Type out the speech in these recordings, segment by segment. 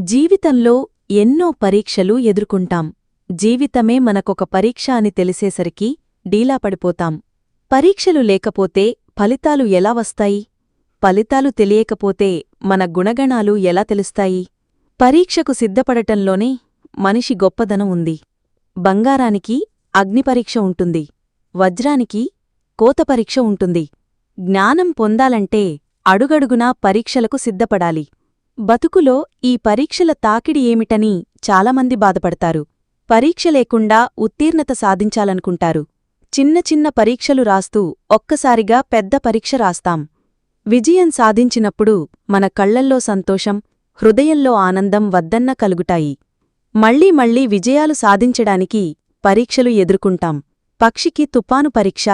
జీవితంలో ఎన్నో పరీక్షలు ఎదుర్కొంటాం. జీవితమే మనకొక పరీక్ష అని తెలిసేసరికి డీలా పడిపోతాం. పరీక్షలు లేకపోతే ఫలితాలు ఎలా వస్తాయి? ఫలితాలు తెలియకపోతే మన గుణగణాలు ఎలా తెలుస్తాయి? పరీక్షకు సిద్ధపడటంలోనే మనిషి గొప్పదనం ఉంది. బంగారానికి అగ్నిపరీక్ష ఉంటుంది. వజ్రానికి కోతపరీక్ష ఉంటుంది. జ్ఞానం పొందాలంటే అడుగడుగునా పరీక్షలకు సిద్ధపడాలి. బతుకులో ఈ పరీక్షల తాకిడి ఏమిటని చాలామంది బాధపడతారు. పరీక్ష లేకుండా ఉత్తీర్ణత సాధించాలనుకుంటారు. చిన్న చిన్న పరీక్షలు రాస్తూ ఒక్కసారిగా పెద్ద పరీక్ష రాస్తాం. విజయం సాధించినప్పుడు మన కళ్ళల్లో సంతోషం హృదయంలో ఆనందం వద్దన్న కలుగుటాయి మళ్ళీ మళ్ళీ విజయాలు సాధించడానికి పరీక్షలు ఎదుర్కొంటాం. పక్షికి తుపాను పరీక్ష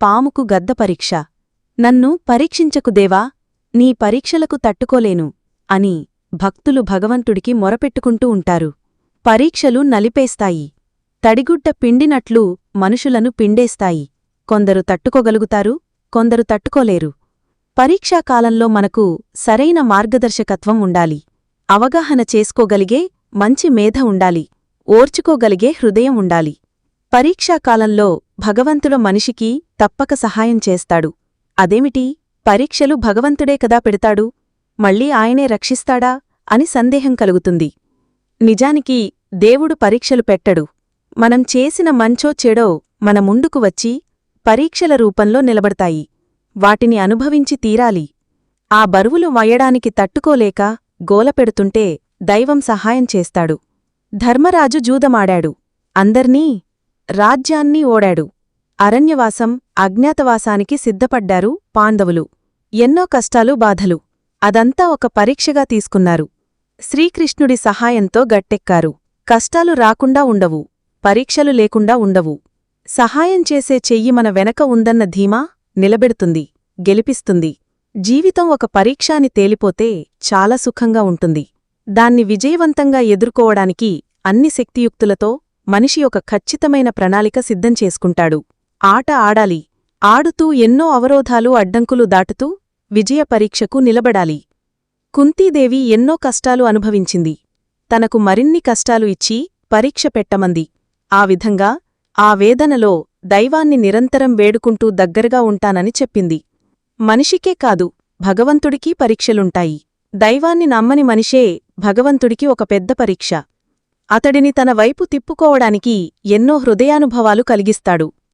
పాముకు గద్ద పరీక్ష. నన్ను పరీక్షించకు దేవా నీ పరీక్షలకు తట్టుకోలేను. అని భక్తులు భగవంతుడికి మొరపెట్టుకుంటూ ఉంటారు. పరీక్షలు నలిపేస్తాయి. తడిగుడ్డ పిండినట్లు మనుషులను పిండేస్తాయి. కొందరు తట్టుకోగలుగుతారు కొందరు తట్టుకోలేరు. పరీక్షాకాలంలో మనకు సరైన మార్గదర్శకత్వం ఉండాలి. అవగాహన చేసుకోగలిగే మంచి మేధ ఉండాలి. ఓర్చుకోగలిగే హృదయం ఉండాలి. పరీక్షాకాలంలో భగవంతుడు మనిషికి తప్పక సహాయం చేస్తాడు. అదేమిటి? పరీక్షలు భగవంతుడే కదా పెడతాడు. మళ్ళీ ఆయనే రక్షిస్తాడా అని సందేహం కలుగుతుంది. నిజానికి దేవుడు పరీక్షలు పెట్టడు. మనం చేసిన మంచో చెడో మన ముందుకు వచ్చి పరీక్షల రూపంలో నిలబడతాయి. వాటిని అనుభవించి తీరాలి. ఆ బరువులు వయ్యడానికి తట్టుకోలేక గోలపెడుతుంటే దైవం సహాయం చేస్తాడు. ధర్మరాజు జూదమాడాడు. అందర్నీ రాజ్యాన్ని ఓడాడు. అరణ్యవాసం అజ్ఞాతవాసానికి సిద్ధపడ్డారు పాండవులు. ఎన్నో కష్టాలు బాధలు. అదంతా ఒక పరీక్షగా తీసుకున్నారు. శ్రీకృష్ణుడి సహాయంతో గట్టెక్కారు. కష్టాలు రాకుండా ఉండవు పరీక్షలు లేకుండా ఉండవు. సహాయం చేసే చెయ్యి మన వెనక ఉందన్న ధీమా నిలబెడుతుంది గెలిపిస్తుంది. జీవితం ఒక పరీక్షాని తేలిపోతే చాలా సుఖంగా ఉంటుంది. దాన్ని విజయవంతంగా ఎదుర్కోవడానికి అన్ని శక్తియుక్తులతో మనిషి ఒక ఖచ్చితమైన ప్రణాళిక సిద్ధం చేసుకుంటాడు. ఆట ఆడాలి ఆడుతూ ఎన్నో అవరోధాలు అడ్డంకులు దాటుతూ విజయ పరీక్షకు నిలబడాలి. కుంతీదేవి ఎన్నో కష్టాలు అనుభవించింది. తనకు మరిన్ని కష్టాలు ఇచ్చి పరీక్ష పెట్టమంది. ఆ విధంగా ఆ వేదనలో దైవాన్ని నిరంతరం వేడుకుంటూ దగ్గరగా ఉంటానని చెప్పింది. మనిషికే కాదు భగవంతుడికీ పరీక్షలుంటాయి. దైవాన్ని నమ్మని మనిషే భగవంతుడికి ఒక పెద్ద పరీక్ష. అతడిని తన వైపు తిప్పుకోవడానికి ఎన్నో హృదయానుభవాలు కలిగిస్తాడు.